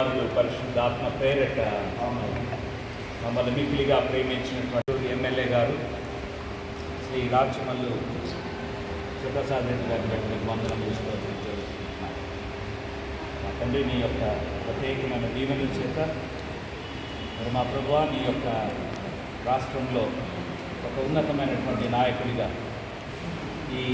పరిశుద్ధాత్మ పేరట మమ్మల్ని మిక్కిలిగా ప్రేమించినటువంటి ఎమ్మెల్యే గారు శ్రీ రాచమల్లు సుప్రసాద్ రెడ్డి గారి బట్టి వందనం తీసుకోవాలని మా తండ్రి నీ యొక్క ప్రత్యేకమైన దీవెనల చేత మరి మా ప్రభు నీ యొక్క రాష్ట్రంలో ఒక ఉన్నతమైనటువంటి నాయకుడిగా ఈ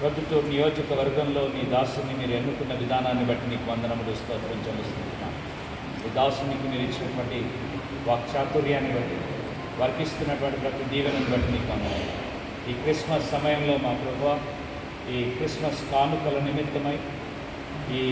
ప్రభుత్వ నియోజకవర్గంలో నీ దాసుని మీరు ఎన్నుకున్న విధానాన్ని బట్టి నీకు వందనములు స్తోత్రం చెల్లిస్తున్నాను ఈ దాసునికి మీరు ఇచ్చినటువంటి వాక్చాతుర్యాన్ని బట్టి వారికి ఇస్తున్నటువంటి ప్రతి దీవెనని బట్టి నీకు వందనాలు ఈ క్రిస్మస్ సమయంలో మా ప్రభు ఈ క్రిస్మస్ కానుకల నిమిత్తమై ఈ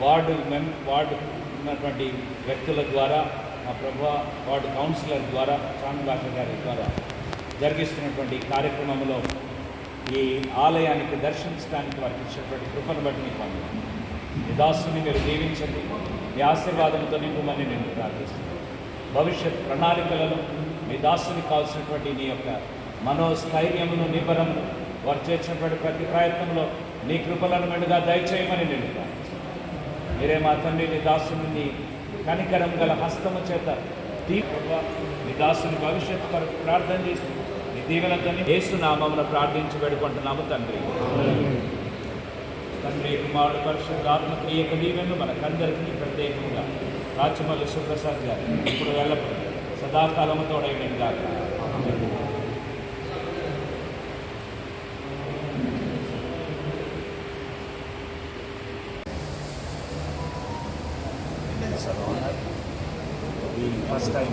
వార్డు మెం వార్డు ఉన్నటువంటి వ్యక్తుల ద్వారా మా ప్రభు వార్డు కౌన్సిలర్ ద్వారా చాంద్ భాష గారి ద్వారా జరిగిస్తున్నటువంటి కార్యక్రమంలో ఈ ఆలయానికి దర్శించడానికి వారికి ఇచ్చినటువంటి కృపను బట్టి నీకు వందనాలు. ఈ దాసుని మీరు దీవించండి. మీ ఆశీర్వాదంతో నింపుమని నేను ప్రార్థిస్తున్నాను. భవిష్యత్ ప్రణాళికలను మీ దాసుని కావాల్సినటువంటి నీ యొక్క మనోస్థైర్యమును నిబరమును వారు చేసినటువంటి ప్రతి ప్రయత్నంలో నీ కృపలను మెండుగా దయచేయమని నేను ప్రార్థిస్తున్నాను. మీరే మా తండ్రి నీ దాసుని నీ కనికరం గల హస్తము చేత దీప నీ దాసుని భవిష్యత్తు కొరకు ప్రార్థన చేస్తుంది నీ దీవెనతో యేసు నామమున ప్రార్థించి పెడుకుంటున్నాము తండ్రి. తండ్రి కుమారుడు పరిశుద్ధాత్మ క్రియక దీవెను మనకందరికీ ప్రత్యేకంగా రాచమల్లి సుప్రసాద్ గారు ఇప్పుడు వెళ్ళప్పుడు సదాకాలము తోడైన గాక. ఫస్ట్ టైం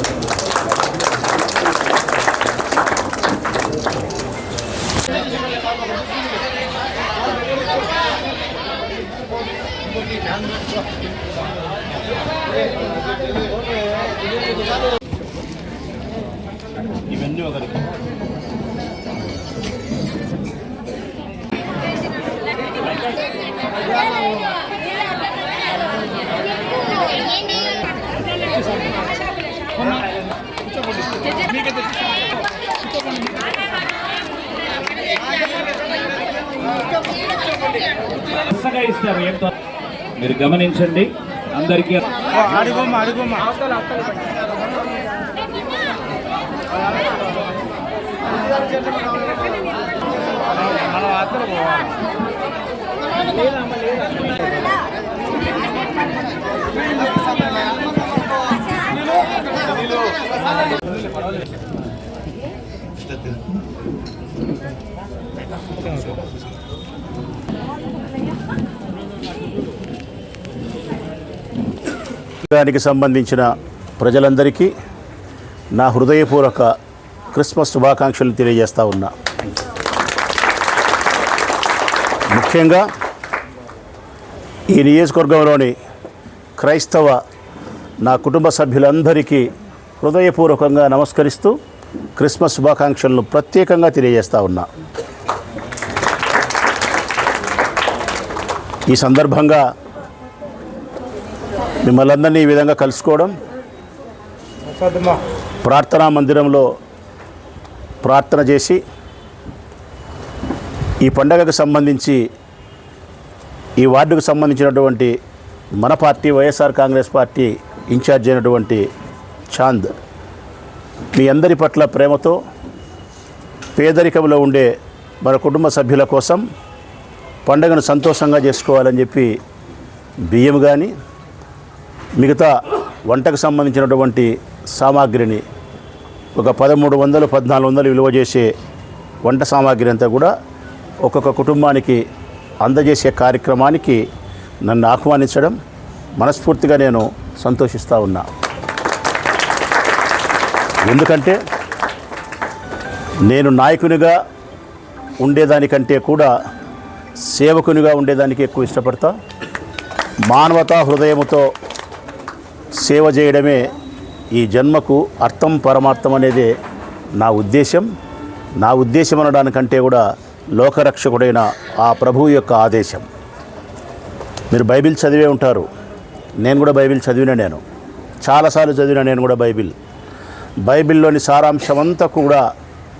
ఇవన్నీ ఒకరికి ఇస్తారు ఏంటో మీరు గమనించండి. అందరికీ పర్వాలేదు దానికి సంబంధించిన ప్రజలందరికీ నా హృదయపూర్వక క్రిస్మస్ శుభాకాంక్షలు తెలియజేస్తూ ఉన్నా. ముఖ్యంగా ఈ నియోజకవర్గంలోని క్రైస్తవ నా కుటుంబ సభ్యులందరికీ హృదయపూర్వకంగా నమస్కరిస్తూ క్రిస్మస్ శుభాకాంక్షలను ప్రత్యేకంగా తెలియజేస్తా ఉన్నా. ఈ సందర్భంగా మిమ్మల్ని అందరినీ ఈ విధంగా కలుసుకోవడం ప్రార్థనా మందిరంలో ప్రార్థన చేసి ఈ పండగకు సంబంధించి ఈ వార్డుకు సంబంధించినటువంటి మన party YSR Congress party incharge అయినటువంటి చాంద్ మీ అందరి పట్ల ప్రేమతో పేదరికంలో ఉండే మన కుటుంబ సభ్యుల కోసం పండగను సంతోషంగా చేసుకోవాలని చెప్పి బియ్యం కానీ మిగతా వంటకు సంబంధించినటువంటి సామాగ్రిని ఒక పదమూడు వందలు పద్నాలుగు వందలు విలువ చేసే వంట సామాగ్రి అంతా కూడా ఒక్కొక్క కుటుంబానికి అందజేసే కార్యక్రమానికి నన్ను ఆహ్వానించడం మనస్ఫూర్తిగా నేను సంతోషిస్తూ ఉన్నా. ఎందుకంటే నేను నాయకునిగా ఉండేదానికంటే కూడా సేవకునిగా ఉండేదానికి ఎక్కువ ఇష్టపడతా. మానవతా హృదయముతో సేవ చేయడమే ఈ జన్మకు అర్థం పరమార్థం అనేది నా ఉద్దేశం నా ఉద్దేశం అనడానికంటే కూడా లోకరక్షకుడైన ఆ ప్రభువు యొక్క ఆదేశం. మీరు బైబిల్ చదివే ఉంటారు. నేను కూడా బైబిల్ చదివిన నేను. చాలాసార్లు చదివిన నేను కూడా బైబిల్. బైబిల్లోని సారాంశం అంతా కూడా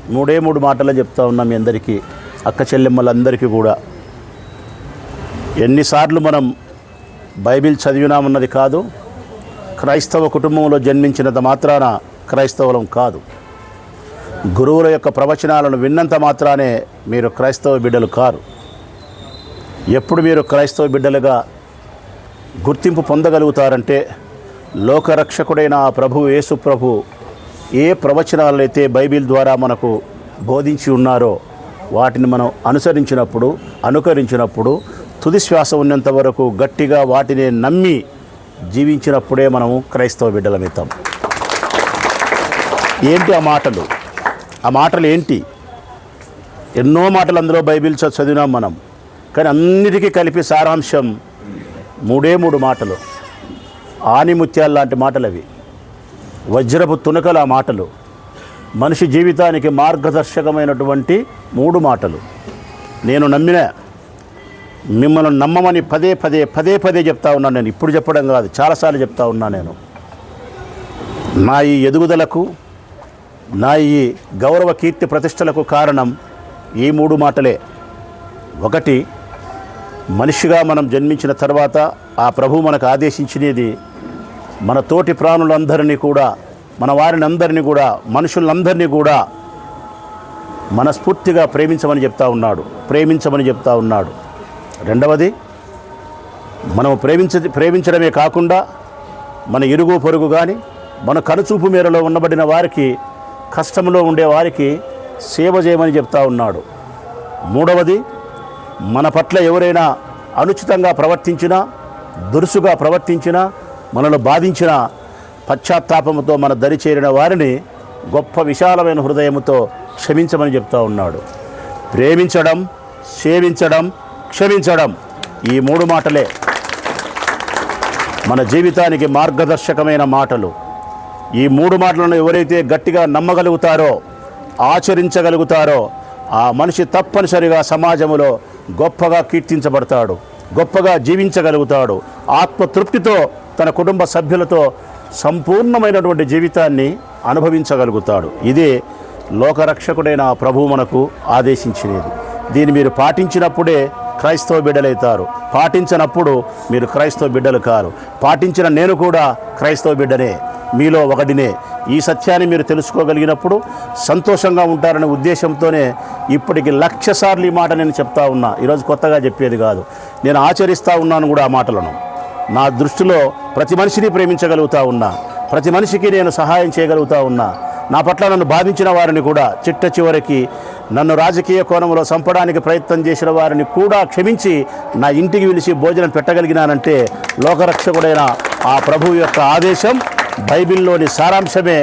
మూడే మూడు మాటలు చెప్తా ఉన్నాం మీ అందరికీ అక్క చెల్లెమ్మలందరికీ కూడా. ఎన్నిసార్లు మనం బైబిల్ చదివినామన్నది కాదు క్రైస్తవ కుటుంబంలో జన్మించినంత మాత్రాన క్రైస్తవులం కాదు. గురువుల యొక్క ప్రవచనాలను విన్నంత మాత్రానే మీరు క్రైస్తవ బిడ్డలు కారు. ఎప్పుడు మీరు క్రైస్తవ బిడ్డలుగా గుర్తింపు పొందగలుగుతారంటే లోకరక్షకుడైన ఆ ప్రభు యేసు ప్రభు ఏ ప్రవచనాలైతే బైబిల్ ద్వారా మనకు బోధించి ఉన్నారో వాటిని మనం అనుసరించినప్పుడు అనుకరించినప్పుడు తుది శ్వాస ఉన్నంత వరకు గట్టిగా వాటిని నమ్మి జీవించినప్పుడే మనము క్రైస్తవ బిడ్డలమవుతాం ఏంటి ఆ మాటలు? ఆ మాటలు ఏంటి? ఎన్నో మాటలు అందులో బైబిల్ చదివినాం మనం. కానీ అన్నిటికీ కలిపి సారాంశం మూడే మూడు మాటలు. ఆనిముత్యాలు లాంటి మాటలు అవి. వజ్రపు తునకల ఆ మాటలు. మనిషి జీవితానికి మార్గదర్శకమైనటువంటి మూడు మాటలు. నేను నమ్మిన మిమ్మల్ని నమ్మమని పదే పదే పదే పదే చెప్తా ఉన్నాను నేను. ఇప్పుడు చెప్పడం కాదు చాలాసార్లు చెప్తా ఉన్నా నేను. నా ఈ ఎదుగుదలకు నా ఈ గౌరవ కీర్తి ప్రతిష్టలకు కారణం ఈ మూడు మాటలే. ఒకటి మనిషిగా మనం జన్మించిన తర్వాత ఆ ప్రభు మనకు ఆదేశించినది మన తోటి ప్రాణులందరినీ కూడా మన వారిని అందరినీ కూడా మనుషులందరినీ కూడా మనస్ఫూర్తిగా ప్రేమించమని చెప్తా ఉన్నాడు ప్రేమించమని చెప్తా ఉన్నాడు. రెండవది మనం ప్రేమించ ప్రేమించడమే కాకుండా మన ఇరుగు పొరుగు కానీ మన కనుచూపు మేరలో ఉండబడిన వారికి కష్టంలో ఉండే వారికి సేవ చేయమని చెప్తా ఉన్నాడు. మూడవది మన పట్ల ఎవరైనా అనుచితంగా ప్రవర్తించినా దురుసుగా ప్రవర్తించినా మనల్ని బాధించిన పశ్చాత్తాపంతో మన దరి చేరిన వారిని గొప్ప విశాలమైన హృదయంతో క్షమించమని చెప్తా ఉన్నాడు. ప్రేమించడం సేవించడం క్షమించడం ఈ మూడు మాటలే. మన జీవితానికి మార్గదర్శకమైన మాటలు. ఈ మూడు మాటలను ఎవరైతే గట్టిగా నమ్మగలుగుతారో ఆచరించగలుగుతారో ఆ మనిషి తప్పనిసరిగా సమాజంలో గొప్పగా కీర్తించబడతాడు గొప్పగా జీవించగలుగుతాడు. ఆత్మతృప్తితో తన కుటుంబ సభ్యులతో సంపూర్ణమైనటువంటి జీవితాన్ని అనుభవించగలుగుతాడు. ఇదే లోకరక్షకుడైన ఆ ప్రభువు మనకు ఆదేశించినది. దీన్ని మీరు పాటించినప్పుడే క్రైస్తవ బిడ్డలవుతారు పాటించినప్పుడు మీరు క్రైస్తవ బిడ్డలు కారు. పాటించిన నేను కూడా క్రైస్తవ బిడ్డనే. మీలో ఒకటినే ఈ సత్యాన్ని మీరు తెలుసుకోగలిగినప్పుడు సంతోషంగా ఉంటారనే ఉద్దేశంతోనే ఇప్పటికి లక్ష సార్లు ఈ మాట నేను చెప్తా ఉన్నా. ఈరోజు కొత్తగా చెప్పేది కాదు. నేను ఆచరిస్తూ ఉన్నాను కూడా ఆ మాటలను. నా దృష్టిలో ప్రతి మనిషిని ప్రేమించగలుగుతా ఉన్నా. ప్రతి మనిషికి నేను సహాయం చేయగలుగుతా ఉన్నా. నా పట్ల నన్ను బాధించిన వారిని కూడా చిట్ట చివరికి నన్ను రాజకీయ కోణంలో చంపడానికి ప్రయత్నం చేసిన వారిని కూడా క్షమించి నా ఇంటికి పిలిచి భోజనం పెట్టగలిగినానంటే లోకరక్షకుడైన ఆ ప్రభువు యొక్క ఆదేశం బైబిల్లోని సారాంశమే.